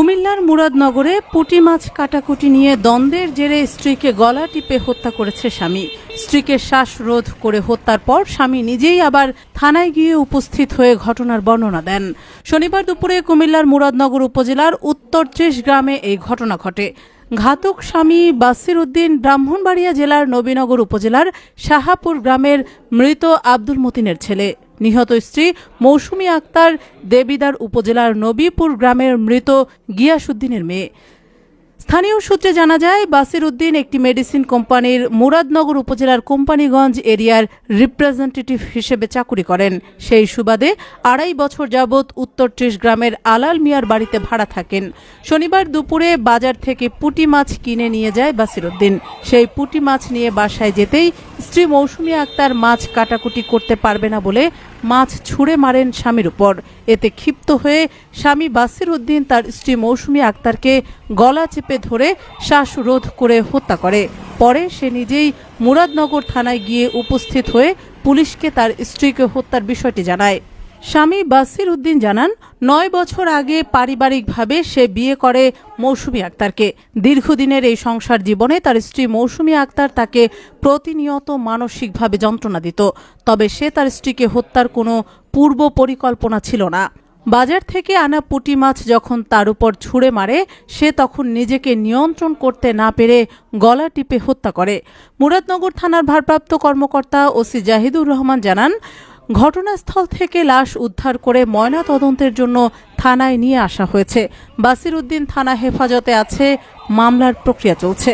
কুমিল্লার মুরাদনগরে পুঁটি মাছ কাটাকুটি নিয়ে দ্বন্দ্বের জেরে স্ত্রীকে গলা টিপে হত্যা করেছে স্বামী। স্ত্রীকে শ্বাসরোধ করে হত্যার পর স্বামী নিজেই আবার থানায় গিয়ে উপস্থিত হয়ে ঘটনার বর্ণনা দেন। শনিবার দুপুরে কুমিল্লার মুরাদনগর উপজেলার উত্তর ত্রিশ গ্রামে এই ঘটনা ঘটে। ঘাতক স্বামী বাসির উদ্দিন ব্রাহ্মণবাড়িয়া জেলার নবীনগর উপজেলার শাহাপুর গ্রামের মৃত আব্দুল মতিনের ছেলে। নিহত স্ত্রী মৌসুমী আক্তার দেবিদার উপজেলার নবীপুর গ্রামের মৃত গিয়াসুদ্দিনের মেয়ে। স্থানীয় সূত্রে জানা যায়, বাসির উদ্দিন একটি মেডিসিন কোম্পানির মুরাদনগর উপজেলার কোম্পানিগঞ্জ এরিয়ার রিপ্রেজেন্টেটিভ হিসেবে চাকুরি করেন। সেই সুবাদে আড়াই বছর যাবৎ উত্তর ত্রিশ গ্রামের আলাল মিয়ার বাড়িতে ভাড়া থাকেন। শনিবার দুপুরে বাজার থেকে পুঁটি মাছ কিনে নিয়ে যায় বাসির উদ্দিন। সেই পুঁটি মাছ নিয়ে বাসায় যেতেই স্ত্রী মৌসুমী আক্তার মাছ কাটাকুটি করতে পারবে না বলে মাছ ছুঁড়ে মারেন স্বামীর উপর। এতে ক্ষিপ্ত হয়ে স্বামী বাসির উদ্দিন তার স্ত্রী মৌসুমী আক্তারকে গলা চেপে ধরে শ্বাসরোধ করে হত্যা করে। পরে সে নিজেই মুরাদনগর থানায় গিয়ে উপস্থিত হয়ে পুলিশকে তার স্ত্রীকে হত্যার বিষয়টি জানায়। স্বামী বাসির উদ্দিন জানান, নয় বছর আগে পারিবারিকভাবে সে বিয়ে করে মৌসুমী আক্তারকে। দীর্ঘদিনের এই সংসার জীবনে তার স্ত্রী মৌসুমী আক্তার তাকে প্রতিনিয়ত মানসিকভাবে যন্ত্রণা দিত। তবে সে তার স্ত্রীকে হত্যার কোনো পূর্ব পরিকল্পনা ছিল না। বাজার থেকে আনা পুঁটি মাছ যখন তার উপর ছুঁড়ে মারে, সে তখন নিজেকে নিয়ন্ত্রণ করতে না পেরে গলা টিপে হত্যা করে। মুরাদনগর থানার ভারপ্রাপ্ত কর্মকর্তা ওসি জাহিদুর রহমান জানান, ঘটনাস্থল থেকে লাশ উদ্ধার করে ময়না তদন্তের জন্য থানায় নিয়ে আসা হয়েছে। বাসির উদ্দিন থানা হেফাজতে আছে, মামলার প্রক্রিয়া চলছে।